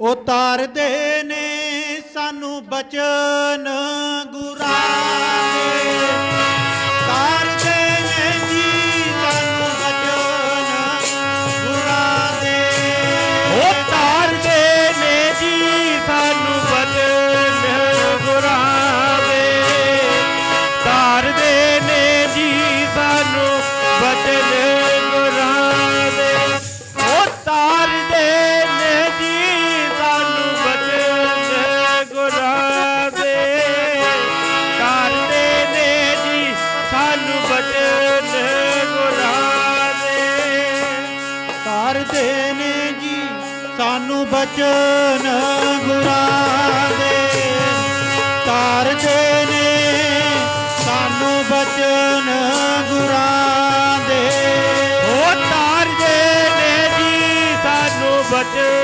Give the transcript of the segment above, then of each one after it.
ਉਤਾਰਦੇ ਨੇ ਸਾਨੂੰ ਬਚਨ। ਸਾਨੂੰ ਬਚਨ ਗੁਰਾਂ ਦੇ ਤਾਰਦੇ ਨੇ ਜੀ ਸਾਨੂੰ ਬਚਨ ਗੁਰਾਂ ਦੇ ਤਾਰਦੇ ਨੇ ਸਾਨੂੰ ਬਚਨ ਗੁਰਾਂ ਦੇ ਉਹ ਤਾਰਦੇ ਨੇ ਜੀ ਸਾਨੂੰ ਬਚਨ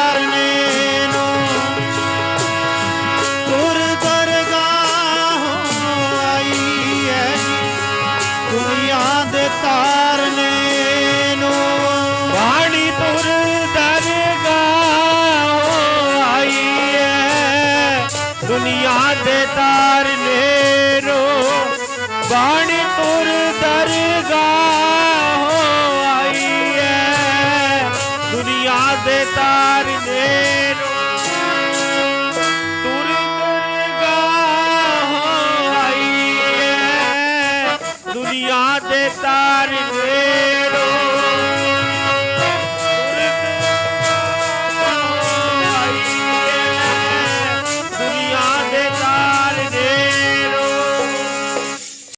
ਤਾਰਨੇ ਰੋ ਤੁਰ ਦਰਗਾਹ ਆਈ ਹੈ ਦੁਨੀਆ ਦੇ ਤਾਰਨੇ